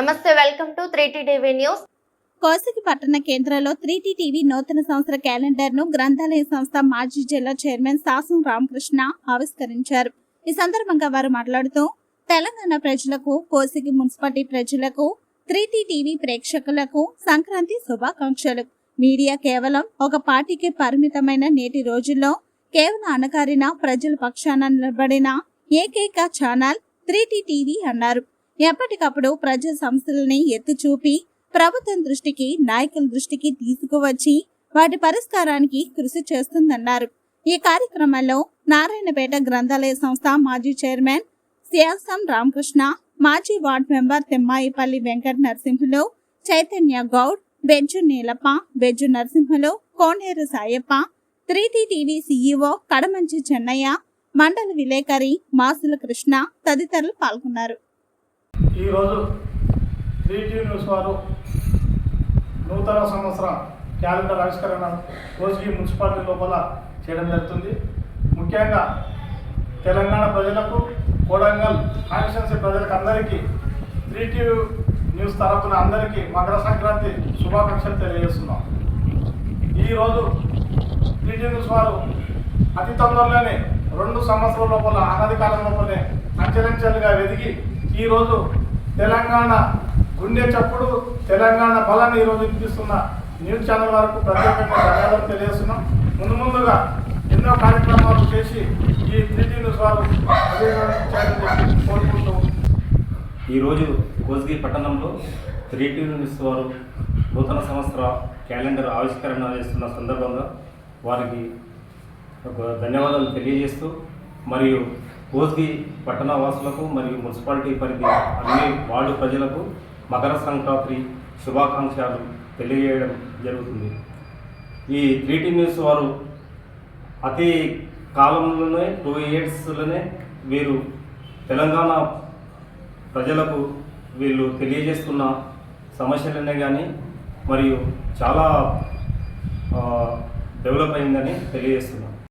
నమస్తే welcome to three TV news. Kosgi పట్టణ కేంద్రంలో త్రీ టీవీ నూతన సంవత్సర క్యాలెండర్ను గ్రంథాలయ సంస్థ మాజీ జిల్లా చైర్మన్ సాసం రామకృష్ణ ఆవిష్కరించారు ఈ సందర్భంగా వారు మాట్లాడుతూ తెలంగాణ ప్రజలకు కోసికి మున్సిపాలిటీ ప్రజలకు త్రీ టీవీ ప్రేక్షకులకు సంక్రాంతి శుభాకాంక్షలు మీడియా కేవలం ఒక పార్టీకి పరిమితమైన నేటి రోజుల్లో కేవలం అణగారిన ప్రజల పక్షాన నిలబడిన ఏకైక ఛానల్ త్రీ టీవీ అన్నారు. ఎప్పటికప్పుడు ప్రజా సమస్యలని ఎత్తి చూపి ప్రభుత్వం దృష్టికి నాయకుల దృష్టికి తీసుకువచ్చి వాటి పరిష్కారానికి కృషి చేస్తుందన్నారు. ఈ కార్యక్రమంలో నారాయణపేట గ్రంథాలయ సంస్థ మాజీ చైర్మన్ శ్యాసం రామకృష్ణ మాజీ ward member Thimmaipalli Venkata Narasimhulu Chaitanya Goud Bejju Neelappa Bejju Narasimhulu Koneru Sayappa three T TV CEO Kadamanchi Chennaiah మండల విలేకరి మాసుల కృష్ణ తదితరులు పాల్గొన్నారు. ఈరోజు త్రీటీ న్యూస్ వారు నూతన సంవత్సర క్యాలెండర్ ఆవిష్కరణ కోసిగి మున్సిపాలిటీ లోపల చేయడం జరుగుతుంది. ముఖ్యంగా తెలంగాణ ప్రజలకు కోడంగల్ కాన్స్టిట్యున్సీ ప్రజలకు అందరికీ త్రీ న్యూస్ తరపున అందరికీ మకర సంక్రాంతి శుభాకాంక్షలు తెలియజేస్తున్నాం. ఈరోజు త్రీ టీ న్యూస్ వారు అతి తొందరలోనే రెండు సంవత్సరాల లోపల అనధికాలం లోపలనే అంచెలంచెలుగా వెదిగి ఈరోజు తెలంగాణ గుండె చప్పుడు తెలంగాణ బలాన్ని ఈరోజు వినిపిస్తున్న న్యూస్ ఛానల్ వరకు ప్రత్యేకంగా ధన్యవాదాలు తెలియజేస్తున్నాం. ముందు ముందుగా ఎన్నో కార్యక్రమాలు చేసి ఈ త్రీ న్యూస్ వారు కోరుకుంటూ ఈరోజు కోస్గి పట్టణంలో త్రీ టీ న్యూస్ వారు నూతన సంవత్సర క్యాలెండర్ ఆవిష్కరణ చేస్తున్న సందర్భంగా వారికి ఒక ధన్యవాదాలు తెలియజేస్తూ మరియు కోస్గి పట్టణ వాసులకు మరియు మున్సిపాలిటీ పరిధి అన్ని వార్డు ప్రజలకు మకర సంక్రాంతి శుభాకాంక్షలు తెలియజేయడం జరుగుతుంది. ఈ త్రీ టీ న్యూస్ వారు అతి కాలంలోనే టూ ఇయర్స్లోనే వీరు తెలంగాణ ప్రజలకు వీళ్ళు తెలియజేస్తున్న సమస్యలనే కానీ మరియు చాలా డెవలప్ అయిందని తెలియజేస్తున్నాం.